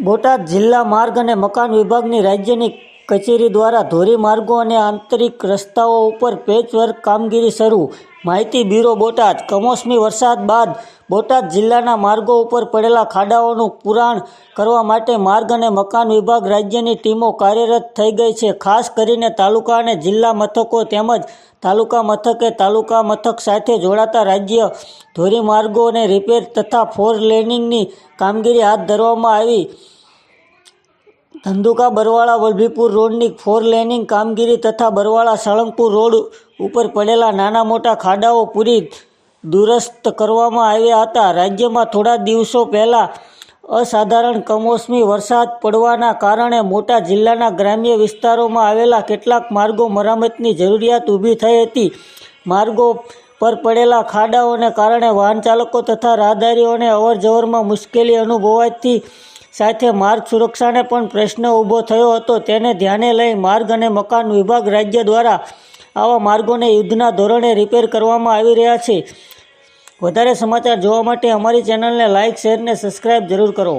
બોટાદ જિલ્લા માર્ગ અને મકાન વિભાગની રાજ્યની કચેરી દ્વારા ધોરીમાર્ગો અને આંતરિક રસ્તાઓ ઉપર પેચવર્ક કામગીરી શરૂ. માહિતી બ્યુરો બોટાદ. કમોસમી વરસાદ બાદ બોટાદ જિલ્લાના માર્ગો ઉપર પડેલા ખાડાઓનું પુરાણ કરવા માટે માર્ગ અને મકાન વિભાગ રાજ્યની ટીમો કાર્યરત થઈ ગઈ છે. ખાસ કરીને તાલુકા અને જિલ્લા મથકો તેમજ તાલુકા મથકે તાલુકા મથક સાથે જોડાતા રાજ્ય ધોરીમાર્ગોને રિપેર તથા ફોર લેનિંગની કામગીરી હાથ ધરવામાં આવી. ધંધુકા બરવાળા વલભીપુર રોડની ફોર લેનિંગ કામગીરી તથા બરવાળા સાળંગપુર રોડ ઉપર પડેલા નાના મોટા ખાડાઓ પૂરી દુરસ્ત કરવામાં આવ્યા હતા. રાજ્યમાં થોડા દિવસો પહેલાં અસાધારણ કમોસમી વરસાદ પડવાના કારણે મોટા જિલ્લાના ગ્રામ્ય વિસ્તારોમાં આવેલા કેટલાક માર્ગો મરામતની જરૂરિયાત ઊભી થઈ હતી. માર્ગો પર પડેલા ખાડાઓને કારણે વાહન ચાલકો તથા રાહદારીઓને અવરજવરમાં મુશ્કેલી અનુભવાતી સાથે માર્ગ સુરક્ષાને પણ પ્રશ્ન ઊભો થયો હતો. તેને ધ્યાને લઈ માર્ગ અને મકાન વિભાગ રાજ્ય દ્વારા આવા માર્ગોને યુદ્ધના ધોરણે રિપેર કરવામાં આવી રહ્યા છે. વધારે સમાચાર જોવા માટે અમારી ચેનલને લાઇક શેર ને સબસ્ક્રાઇબ જરૂર કરો.